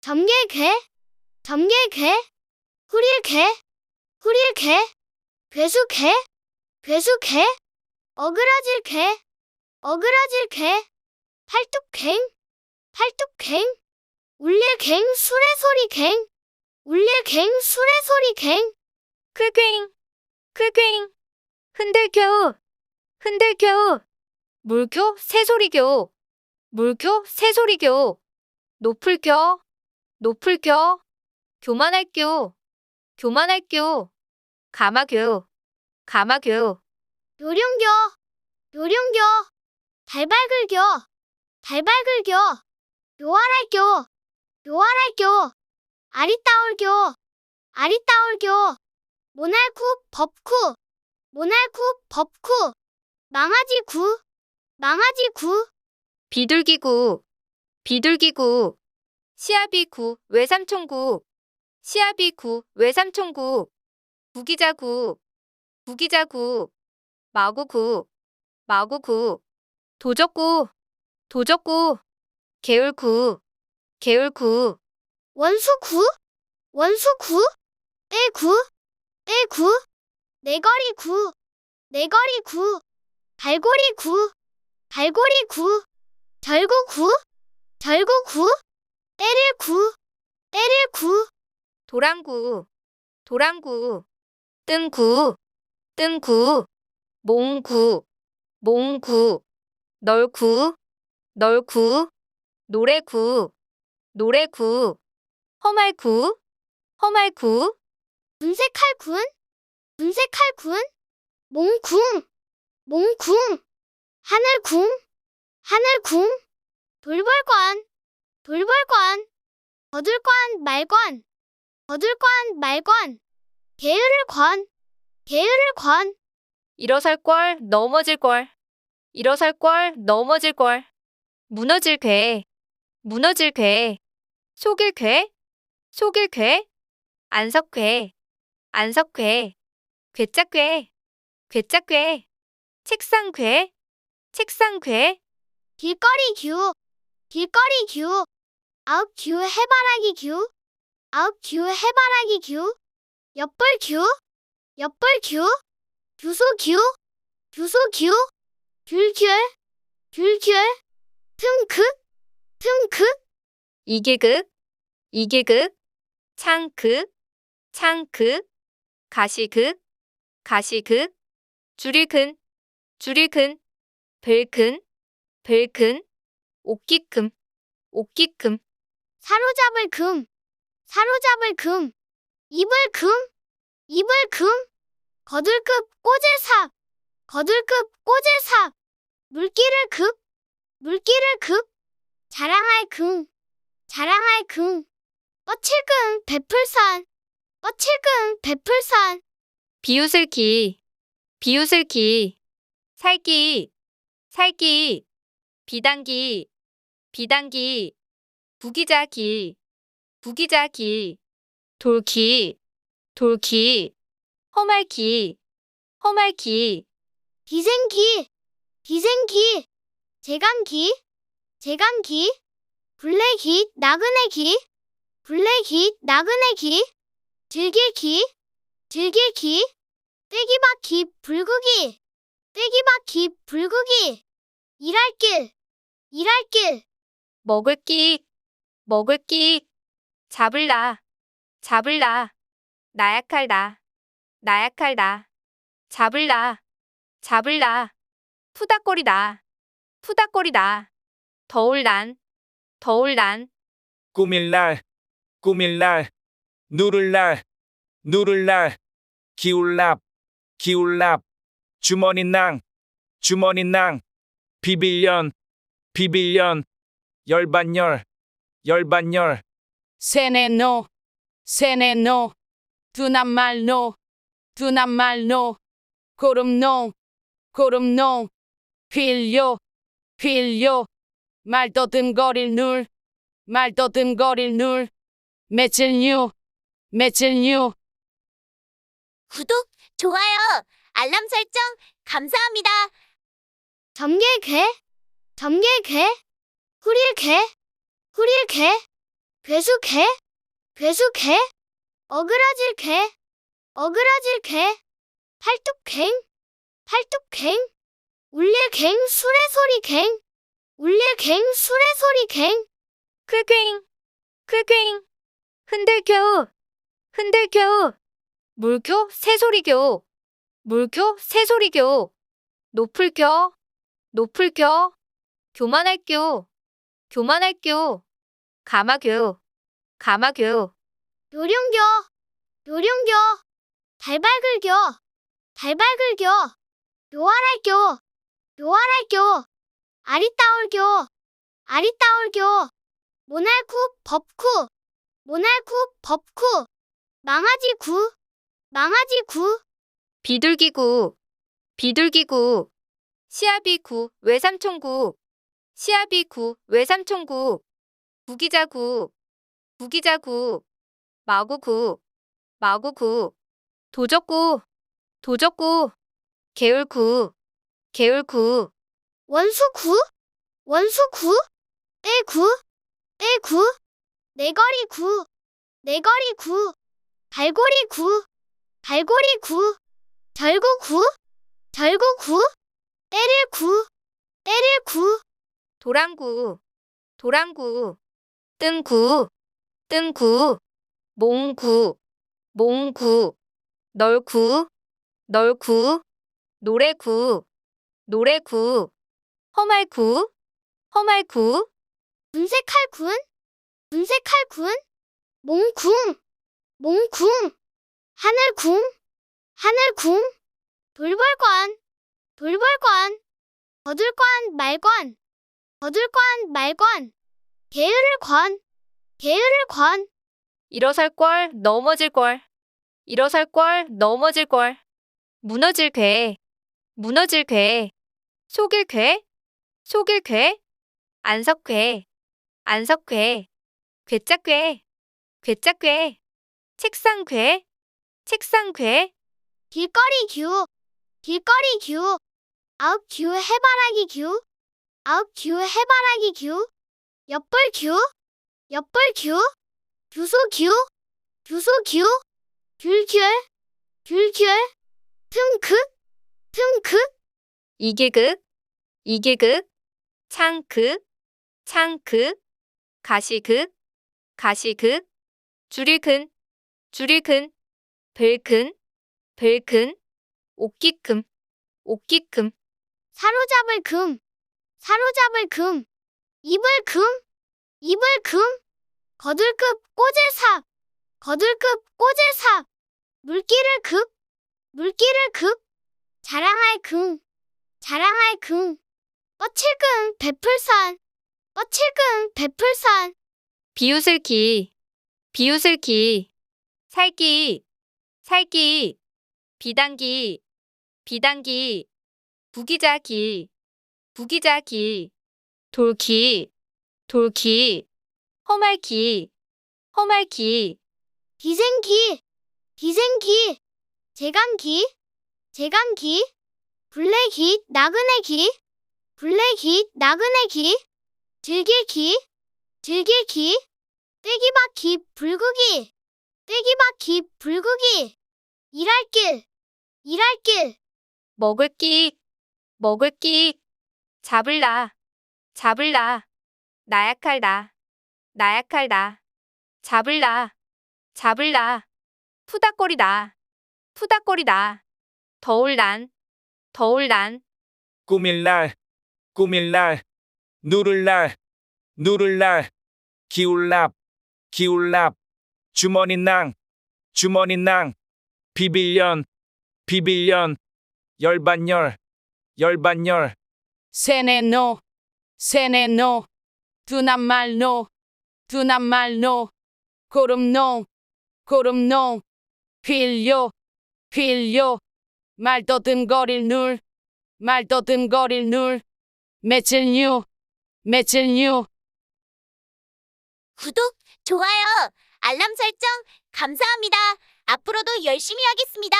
점개개, 점개개, 후릴개, 후릴개, 괴수개, 괴수개, 어그라질개, 어그라질개, 팔뚝갱, 팔뚝갱, 울릴갱, 수레소리갱, 울릴갱, 수레소리갱, 쾌괭, 쾌괭, 흔들교, 흔들교, 물교, 새소리교, 물교, 새소리교, 높을교, 높을교, 교만할교, 교만할교, 가마교, 가마교, 요령교, 요령교, 달발글교, 달발글교, 요활할교, 요활할교, 아리따올교, 아리따올교, 모날쿠, 법쿠, 모날쿠, 법쿠, 망아지구, 망아지구, 비둘기구, 비둘기구, 시아비구, 외삼촌구, 시아비구, 외삼촌구, 구기자구, 구기자구, 마구구, 마구구, 도적구, 도적구, 개울구, 개울구, 원수구, 원수구, 떼구, 떼구, 내거리구, 내거리구, 발고리구, 발고리구, 절구구, 절구구, 때릴구, 때릴구, 도랑구, 도랑구, 뜬구, 뜬구, 몽구, 몽구, 널구, 널구, 노래구, 노래구, 허말구, 허말구, 분색할군, 분색할군, 몽궁, 몽궁, 하늘궁, 하늘궁, 돌벌관, 돌벌관, 거들관 말관, 거들관 말관, 게으를 관, 게으를 관, 일어설 걸, 넘어질 걸, 일어설 걸, 넘어질 걸, 무너질 괴, 무너질 괴, 속일 괴, 속일 괴, 안석 괴, 안석 괴, 괴짝 괴, 괴짝 괴, 책상 괴, 책상 괴, 길거리 규, 길거리 규, 아웃 규 해바라기 규, 아웃 규 해바라기 규, 엿벌 규, 엿벌 규, 규소 규, 규소 규, 귤귤, 귤귤, 퉁크, 퉁크, 이기극, 이기극, 창극, 창극, 가시극, 가시극, 줄이근, 줄이근, 벨근, 벨근, 옥기금, 옥기금, 사로잡을 금, 사로잡을 금, 입을 금, 입을 금, 거들급 꼬질 삽, 거들급 꼬질 삽, 물기를 급, 물기를 급, 자랑할 금, 자랑할 금, 뻗칠금 베풀산, 뻗칠금 베풀산, 비웃을 기, 비웃을 기, 살기, 살기, 비단기, 비단기, 부기자기, 부기자기, 돌기, 돌기, 허말기, 허말기, 비생기, 비생기, 재간기, 재간기, 블랙기, 나그네기, 블랙기, 나그네기, 들길기, 들길기, 떼기바퀴, 불구기, 떼기바퀴, 불구기, 일할 길, 일할 길, 먹을 기, 먹을 기, 잡을라, 잡을라, 나약할다, 나약할다, 잡을라, 잡을라, 푸닥거리다, 푸닥거리다, 더울란, 더울란, 꾸밀 날, 꾸밀 날, 누를 날, 누를 날, 기울랍, 기울랍, 주머니 낭, 주머니 낭, 비빌년, 비빌년, 열반열, 열반열, 세네 노, 세네 노, 두남말 노, 두남말 노, 고름농, 고름농, 휠요, 휠요, 말떠듬거릴 눌, 말떠듬거릴 눌, 며칠 뉴, 며칠 뉴. 구독, 좋아요, 알람 설정 감사합니다. 점개개, 점개개, 후릴 개, 후릴 개, 괴수 개, 괴수 개, 어그라질 개, 어그라질 개, 팔뚝갱, 팔뚝갱, 울릴갱 수레소리 갱, 울릴갱 수레소리 갱, 퀼퀼, 퀼퀼, 흔들교, 흔들교, 물교, 새소리교, 물교, 새소리교, 높을교, 높을교, 교만할교, 교만할교, 가마교, 가마교, 요령교, 요령교, 달발글교, 달발글교, 요활할교, 요활할교, 아리따올교, 아리따올교, 모날쿠, 법쿠, 모날쿠, 법쿠, 망아지구, 망아지구, 비둘기구, 비둘기구, 시아비구, 외삼촌구, 시아비구, 외삼촌구, 구기자구, 구기자구, 마구구, 마구구, 도적구, 도적구, 개울구, 개울구, 원수구, 원수구, 애구, 애구, 내거리구, 내거리구, 갈고리구, 갈고리구, 절구구, 절구구, 때릴구, 때릴구, 도랑구, 도랑구, 뜬구, 뜬구, 몽구, 몽구, 널구, 널구, 노래구, 노래구, 허말구, 허말구, 분색할군, 분색할군, 몽궁, 몽궁, 하늘궁, 하늘궁, 돌벌관, 돌벌관, 거들관 말관, 거들관 말관, 게으를 관, 게으를 관, 일어설 걸, 넘어질 걸, 일어설 걸, 넘어질 걸, 무너질 괴, 무너질 괴, 속일 괴, 속일 괴, 안석 괴, 안석 괴, 괴짝 괴, 괴짝 괴, 책상 괴, 책상 괴, 길거리 규, 길거리 규, 아웃 규 해바라기 규, 아웃 규 해바라기 규, 옆벌 규, 옆벌 규, 규소 규, 규소 규, 귤귤, 귤귤, 퉁크, 퉁크, 이계극, 이계극, 창극, 창극, 가시극, 가시극, 줄이근, 줄이근, 벨근, 벨근, 옥기금, 옥기금, 사로잡을 금, 사로잡을 금, 입을 금, 입을 금, 거들급 꼬질삽, 거들급 꼬질삽, 물기를 급, 물기를 급, 자랑할 금, 자랑할 금, 뻗칠금 베풀산, 뻗칠금 베풀산, 비웃을 기, 비웃을 기, 살기, 살기, 비단기, 비단기, 부기자기, 부기자기, 돌기, 돌기, 허말기, 허말기, 기생기, 기생기, 재간기, 재간기, 블랙기, 나그네기, 블랙기, 나그네기, 들길기, 들길기, 떼기바퀴, 불구기, 떼기바퀴, 불구기, 일할길, 일할길, 먹을기, 먹을기, 잡을라, 잡을라, 나약할다, 나약할다, 잡을라, 잡을라, 푸닥거리다, 푸닥거리다, 더울난, 더울난, 꾸밀 날, 꾸밀 날, 누를 날, 누를 날, 기울납, 기울납, 주머니 낭, 주머니 낭, 비빌련, 비빌련, 열반열, 열반열, 세네노, 세네 노, 두남말 노, 두남말 노, 고름농, 고름농, 필요, 필요, 말떠듬거릴 눌, 말떠듬거릴 눌, 며칠 뉴, 며칠 뉴. 구독, 좋아요, 알람 설정 감사합니다. 앞으로도 열심히 하겠습니다.